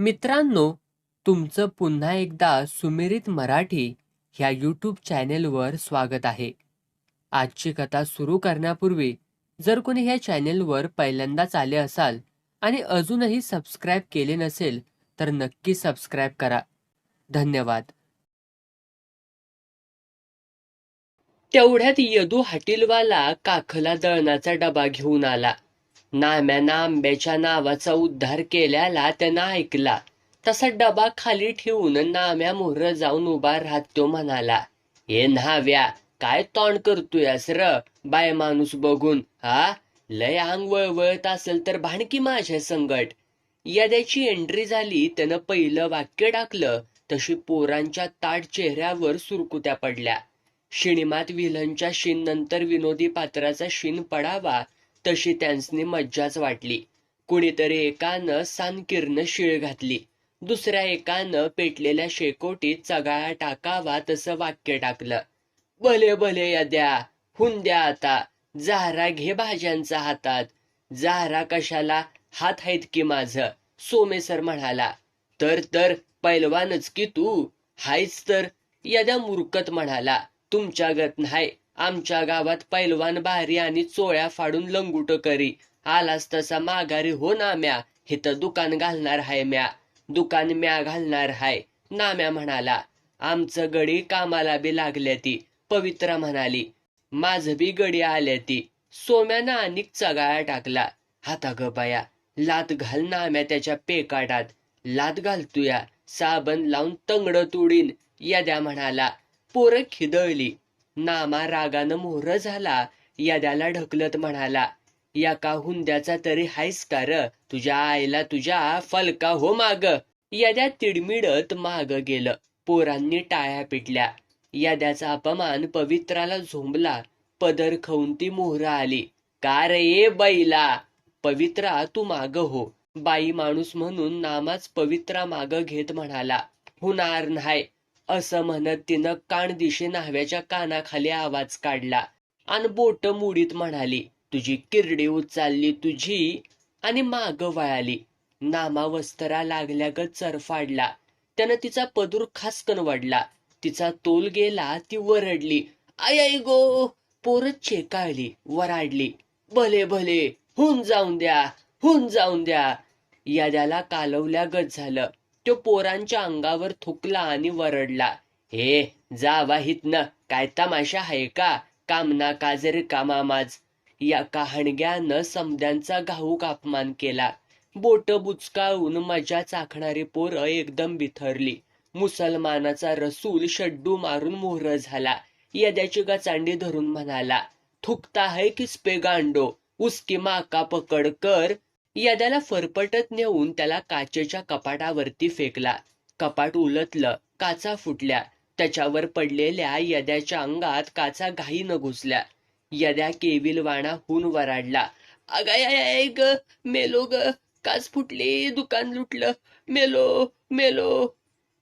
मित्रांनो तुमचं पुन्हा एकदा सुमिरित मराठी ह्या यूट्यूब चॅनेलवर स्वागत आहे. आजची कथा सुरू करण्यापूर्वी जर कोणी ह्या चॅनेलवर पहिल्यांदाच आले असाल आणि अजूनही सबस्क्राईब केले नसेल तर नक्की सबस्क्राईब करा. धन्यवाद. तेवढ्यात यदू हॉटेलवाला काखला दळणाचा डबा घेऊन आला. नाम्यानं आंब्याच्या नावाचा उद्धार केल्याला त्यानं ऐकला. तसा डबा खाली ठेवून नाम्या मोहर जाऊन उभा राहत तो म्हणाला हे न्हाव्या काय तोंड करतोयस र? बाय माणूस बघून हा? लय अंग वळवळत असेल तर भाणकी माझ्या संगट? याद्याची एंट्री झाली त्यानं पहिलं वाक्य टाकलं तशी पोरांच्या ताट चेहऱ्यावर सुरकुत्या पडल्या. शिणीमात विलनच्या शीन नंतर विनोदी पात्राचा शीन पडावा तशी त्यांसनी मज्जाच वाटली. कुणीतरी एकानं सानकिर्ण शिळ घातली. दुसऱ्या एकानं पेटलेल्या शेकोटीत चगाळा टाकावा तसं वाक्य टाकलं. भले भले यद्या हुन द्या आता. जहरा घे भाज्यांचा हातात. जहरा कशाला? हात आहेत की माझं? सोमेसर म्हणाला. तर तर पैलवानच की तू? हायच तर. यद्या मुरकत म्हणाला तुमच्या गत नाही आमच्या गावात पैलवान भारी आणि चोळ्या फाडून लंगुट करी. आलास तसा माघारी हो ना म्या. हिथं दुकान घालणार हाय म्या. दुकान म्या घालणार हाय नाम्या म्हणाला. आमचं गडी कामाला बी लागल्या ती पवित्रा म्हणाली. माझं बी गडी आल्या ती. सोम्यानं आणि चगाळा टाकला. हाता ग बाया लात घाल नाम्या त्याच्या पेकाटात. लात घालतुया. साबण लावून तंगड तुडीन. याद्या म्हणाला. पोरं खिदळली. नामा रागानं मोहर झाला. याद्याला ढकलत म्हणाला या का हुंद्याचा तरी हायस का र तुझ्या आईला तुझ्या फलका हो माग. याद्या तिडमिडत माग गेलं. पोरांनी टाळ्या पिटल्या. याद्याचा अपमान पवित्राला झोंबला. पदर खाऊन ती मोहर आली. का रे ये बैला? पवित्रा तू माग हो. बाई माणूस म्हणून नामाच पवित्रा माग घेत म्हणाला होणार नाही असं म्हणत तिनं कानदिशी न्हाव्याच्या कानाखाली आवाज काढला. आणि बोट मुडीत म्हणाली तुझी किरडी उचलली तुझी आणि माग वळाली. नामा लागल्या लागल्यागत चरफाडला त्यानं तिचा पदूर खासकन वडला तिचा तोल गेला ती वरडली. आय आई गो! पोरच चेकाळली वराडली. भले भले हुन जाऊन द्या हुन जाऊन द्या. याद्याला कालवल्या गज झालं. तो पोरांच्या अंगावर थुकला आणि वरडला. हे जावाहित न काय तमाशा आहे का? कामना काजर कामामाज या कहाणग्यानं समद्यांचा घाऊक अपमान केला. बोट बुचकाळून मजा चाखणारी पोरं एकदम बिथरली. मुसलमानाचा रसूल शड्डू मारून मोहर झाला. यद्याची गचांडी धरून म्हणाला थुकता है किसपे गांडो? उसकी माका पकड कर यद्याला फरफटत नेऊन त्याला काचेच्या कपाटावरती फेकला. कपाट उलटलं काचा फुटल्या. त्याच्यावर पडलेल्या यद्याच्या अंगात काचा घाईनं घुसल्या. यद्या केविलवाणा हुन वराडला अगाय ग मेलो ग काच फुटली दुकान लुटलं. मेलो मेलो.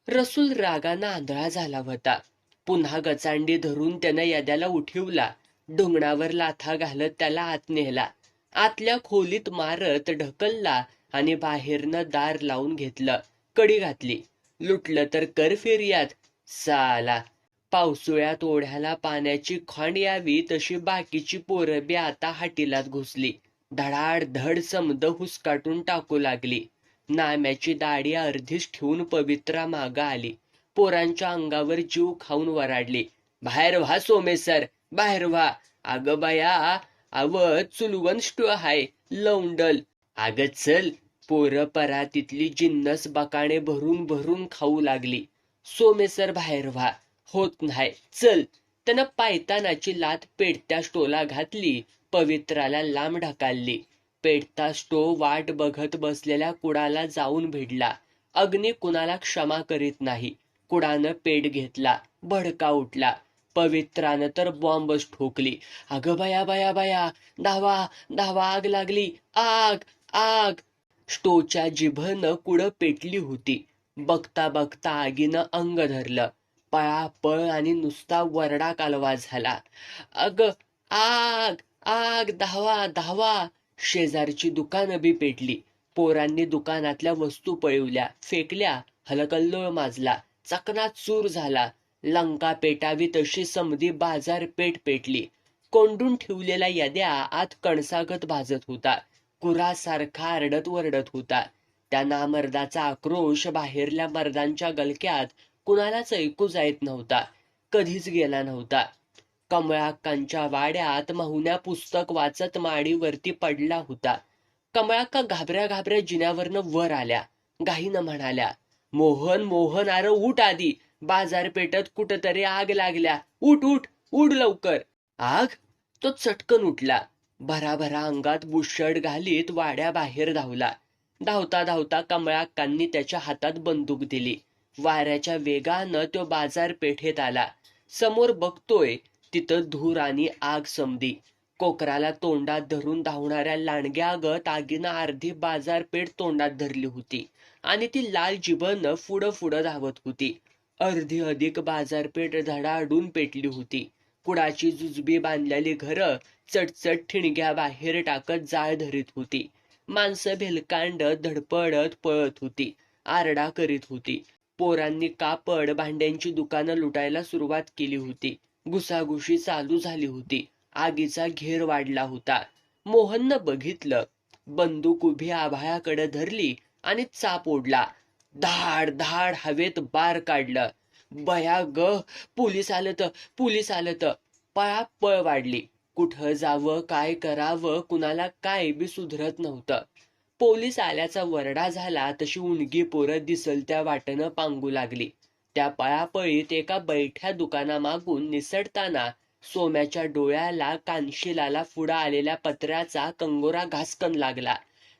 रसूल रागानं आंधळा झाला होता. पुन्हा गचांडी धरून त्यानं यद्याला उठिवला. डोंगणावर लाथा घालत त्याला आत नेला. आतल्या खोलीत मारत ढकलला आणि बाहेरनं दार लावून घेतलं. कडी घातली. लुटलं तर कर फिर्यात साला पावसाळ्यात ओढ्याला पाण्याची खांड यावी तशी बाकीची पोरं बी आता हाटीलात घुसली. धडाड धड समद हुसकाटून टाकू लागली. नाम्याची दाढी अर्धीच ठेवून पवित्रा माग आली. पोरांच्या अंगावर जीव खाऊन वराडली. बाहेर व्हा सोमेसर बाहेर व्हा. अग बाया अव चुलवंष्ट हाय लवंडल अग चल पोर परातीतली जिन्नस बकाणे भरून भरून खाऊ लागली. सोमेसर बाहेर व्हा होत नाही. चल त्यानं पायतानाची लात पेटत्या स्टोला घातली पवित्राला लांब ढकालली. पेटता स्टो वाट बघत बसलेल्या कुडाला जाऊन भिडला. अग्नी कुणाला क्षमा करीत नाही. कुडानं पेट घेतला भडका उठला. पवित्रानं तर बॉम्बच ठोकली. अगं बया बया बया धावा धावा आग लागली. आग आग. स्टोच्या जिभनं कुडं पेटली होती. बघता बघता आगीनं अंग धरलं. पळापळ आणि नुसता वरडा कालवा झाला. अग आग आग धावा धावा. शेजारची दुकानं बी पेटली. पोरांनी दुकानातल्या वस्तू पळवल्या फेकल्या हलकल्लोळ माजला. चकनात चूर झाला. लंका पेटावी तशी समधी बाजारपेठ पेटली. कोंडून ठेवलेला यद्या आत कणसागत भाजत होता. कुरासारखा आरडत वरडत होता. त्या नामर्दाचा आक्रोश बाहेरल्या मर्दांच्या गलक्यात कुणालाच ऐकू जायत नव्हता. कधीच गेला नव्हता. कमळाक्कांच्या वाड्यात माहुन्या पुस्तक वाचत माडीवरती पडला होता. कमळाक्का घाबऱ्या घाबऱ्या जिन्यावरनं वर आल्या. गाईनं म्हणाल्या मोहन मोहन आर उठ आधी. बाजारपेठेत कुठतरी आग लागल्या. उठ उठ उठ लवकर. आग? तो चटकन उठला. भराभरा अंगात बुशर्ट घालीत वाड्या बाहेर धावला. धावता धावता कमळाक्कांनी त्याच्या हातात बंदूक दिली. वाऱ्याच्या वेगानं तो बाजारपेठेत आला. समोर बघतोय तिथं धूर आणि आग समदी कोकराला तोंडात धरून धावणाऱ्या लांडग्यागत आगीनं अर्धी बाजारपेठ तोंडात धरली होती. आणि ती लाल जिबन पुढं पुढं धावत होती. अर्धी अधिक बाजारपेठ धडाडून पेटली होती. कुडाची जुजबी बांधलेली घरं चटचट ठिणग्या बाहेर टाकत जाळ धरीत होती. माणसं भेलकांड धडपडत पळत होती. आरडा करीत होती. पोरांनी कापड भांड्यांची दुकानं लुटायला सुरुवात केली होती. घुसाघुशी चालू झाली होती. आगीचा घेर वाढला होता. मोहननं बघितलं. बंदूक उभी आभाळाकडे धरली आणि चाप ओढला. धाड धाड हवेत बार काढलं. बया ग पोलीस आलं तर पोलीस आलं तर पळा पळ वाढली. कुठं जावं काय करावं कुणाला काय बी सुधरत नव्हतं. पोलीस आल्याचा वरडा झाला तशी उणगी पोरं दिसल त्या वाटेनं पांगू लागली. त्या पळापळीत एका बैठ्या दुकानामागून निसटताना सोम्याच्या डोळ्याला कानशिलाला पुढं आलेल्या पत्र्याचा कंगोरा घासकन लागला.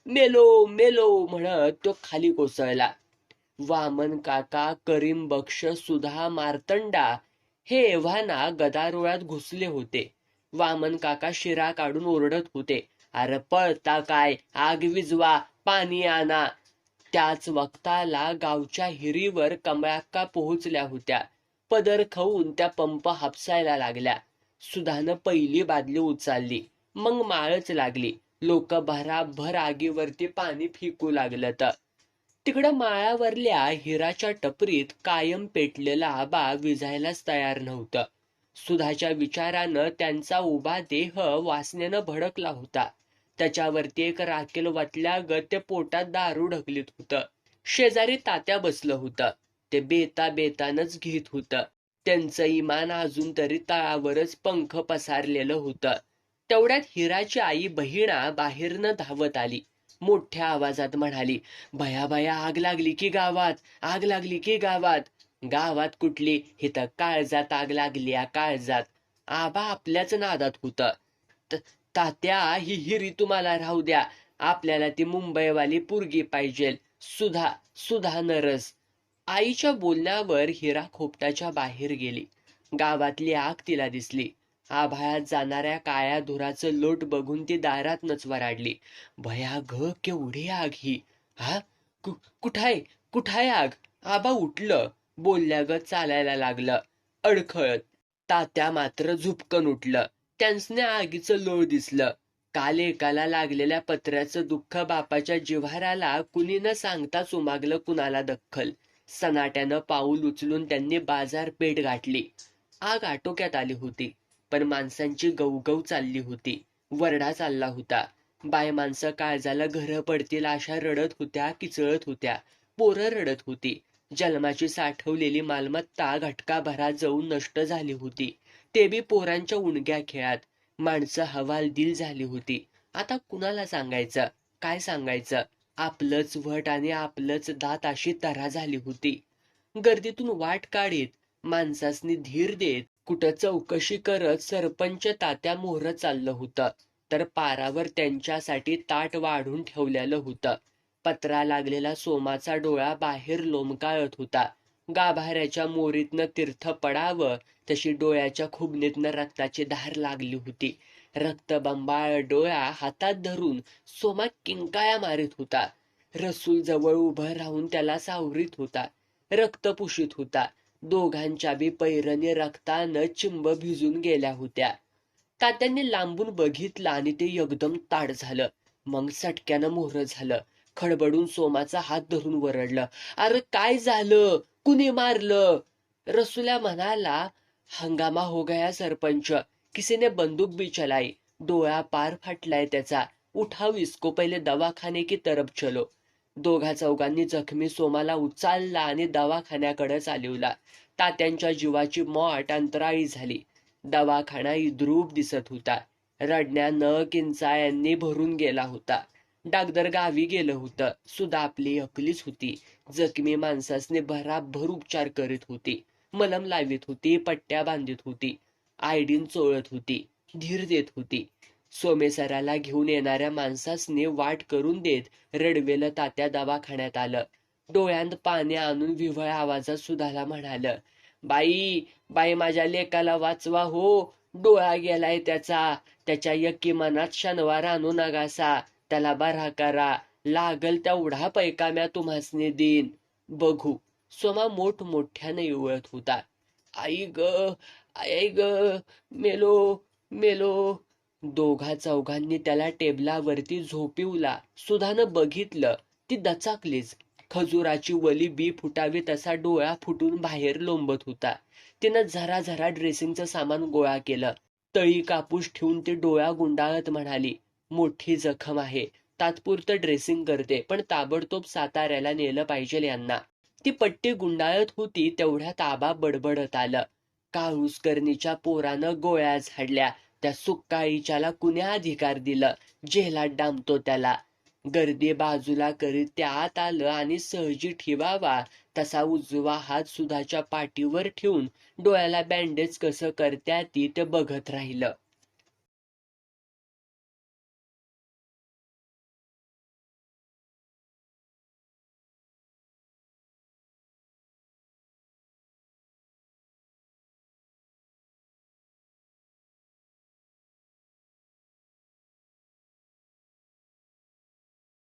मेलो मेलो म्हणत तो खाली कोसळला. वामन काका करीम बक्ष सुधा मार्तंडा हे एव्हाना गदारोळात घुसले होते. वामन काका शिरा काढून ओरडत होते. अरे पळता काय? आग विजवा पाणी आणा. त्याच वक्ताला गावच्या हिरीवर कमळाक्का पोहोचल्या होत्या. पदर खाऊन त्या पंप हापसायला लागल्या. सुधानं पहिली बादली उचलली. मग माळच लागली. लोक भराभर आगीवरती पाणी फिकू लागलं तर तिकडं माळावरल्या हिराच्या टपरीत कायम पेटलेला आबा विझायलाच तयार नव्हतं. सुधाच्या विचारानं त्यांचा उभा देह वासनेनं भडकला होता. त्याच्यावरती एक राखेल वतल्यागत ते पोटात दारू ढकलीत होतं. शेजारी तात्या बसलं होतं. ते बेता बेतानच घेत होतं. त्यांचं इमान अजून तरी तळावरच पंख पसारलेलं होतं. तेवढ्यात हिराची आई बहिणा बाहेरनं धावत आली. मोठ्या आवाजात म्हणाली भया भया आग लागली की गावात आग लागली की गावात. गावात कुठली? हिथं काळजात आग लागली या काळजात. आबा आपल्याच नादात होत. तात्या ही हिरी तुम्हाला राहू द्या. आपल्याला ती मुंबईवाली पुरगी पाहिजे. सुधा सुधा नरस. आईच्या बोलण्यावर हिरा खोपटाच्या बाहेर गेली. गावातली आग तिला दिसली. आभाळात जाणाऱ्या काळ्या धुराचं लोट बघून ती दारात वराडली. भया ग केवढी आग ही. हा? कु कुठाय? कुठाय आग? आबा उठलं. बोलल्यागत चालायला लागलं. अडखळत. तात्या मात्र झुपकन उठलं. त्यांसने आगीचं लोळ दिसलं. काल एकाला लागलेल्या पत्र्याचं दुःख बापाच्या जिव्हाराला कुणी न सांगता सुमागलं कुणाला दखल सनाट्यानं पाऊल उचलून त्यांनी बाजारपेठ गाठली. आग आटोक्यात आली होती. पण माणसांची गवगव चालली होती. वरडा चालला होता. बाय माणसं काळजाला घरं पडतील अशा रडत होत्या किचळत होत्या. पोरं रडत होती. जन्माची साठवलेली मालमत्ता घटका भरा जाऊन नष्ट झाली होती. ते बी पोरांच्या उणग्या खेळात. माणसं हवाल दिल झाली होती. आता कुणाला सांगायचं? काय सांगायचं? आपलंच वट आणि आपलंच दात अशी तरा झाली होती. गर्दीतून वाट काढीत. माणसासनी धीर देत. कुठं चौकशी करत सरपंच तात्या मोहर चाललं होतं. तर पारावर त्यांच्यासाठी ताट वाढून ठेवलेलं होतं. पत्रा लागलेला सोमाचा डोळा बाहेर लोमकाळत होता. गाभाऱ्याच्या मोरीतनं तीर्थ पडावं तशी डोळ्याच्या खुबणीतनं रक्ताची धार लागली होती. रक्तबंबाळ डोळा हातात धरून सोमा किंकाया मारित होता. रसूल जवळ उभं राहून त्याला सावरीत होता. रक्त पुशीत होता. दोघांच्या बी पैरने रक्तानं चिंब भिजून गेल्या होत्या. तात्यांनी लांबून बघितलं आणि ते एकदम ताड झालं. मग सटक्यानं मोहर झालं. खडबडून सोमाचा हात धरून वरडलं. अरे काय झालं? कुणी मारलं? रसुल्या म्हणाला हंगामा हो गया सरपंच. किसीने बंदूक भी चलाई. डोळा पार फाटलाय त्याचा. उठाव इसको पहिले दवाखाने की तरफ चलो. दोघा चौघांनी जखमी सोमाला उचालला आणि दवाखान्याकडे चालवला. तात्यांच्या जीवाची मॉट अंतराळी झाली. दवाखाना इद्रूप दिसत होता. रडण्यानं किंचाळ्यांनी भरून गेला होता. डागदर गावी गेलं होतं. सुद्धा आपली अकलीच होती. जखमी माणसासने भराभर उपचार करीत होती. मलम लावित होती पट्ट्या बांधित होती. आयडीन चोळत होती. धीर देत होती. सोमेसराला घेऊन येणाऱ्या माणसासने वाट करून देत रडवेलं तात्या दवाखान्यात आलं. डोळ्यात पाणी आणून विव्हळ आवाजात सुधाला म्हणाल बाई बाई माझ्या लेकाला वाचवा हो. डोळा गेलाय त्याचा. त्याच्या यक्की मनात शनिवार आणू नगासा. त्याला बरा करा. लागल तेवढा पैकाम्या तुम्हासने देईन बघू. सोमा मोठ मोठ्याने होता. आई ग आई ग मेलो मेलो. दोघा चौघांनी त्याला टेबलावरती झोपिवला. सुधानं बघितलं ती दचाकलीच. खजुराची वली बी फुटावी तसा डोळा फुटून बाहेर लोंबत होता. तिनं झरा झरा ड्रेसिंगचं सामान गोळा केलं. तळी कापूस ठेवून ती डोळा गुंडाळत म्हणाली मोठी जखम आहे. तात्पुरतं ड्रेसिंग करते पण ताबडतोब साताऱ्याला नेलं पाहिजे यांना. ती पट्टी गुंडाळत होती तेवढ्या ताबा बडबडत आलं. काळूसकरणीच्या पोरानं गोळ्या झाडल्या. त्या सुक्काळीच्याला कुण्या अधिकार दिलं? जेलात डांबतो त्याला. गर्दी बाजूला करीत त्यात आत आलं आणि सहजी ठेवावा. तसा उजवा हात सुधाच्या पाठीवर ठेवून डोळ्याला बँडेज कसं करत्या ती ते बघत राहिलं.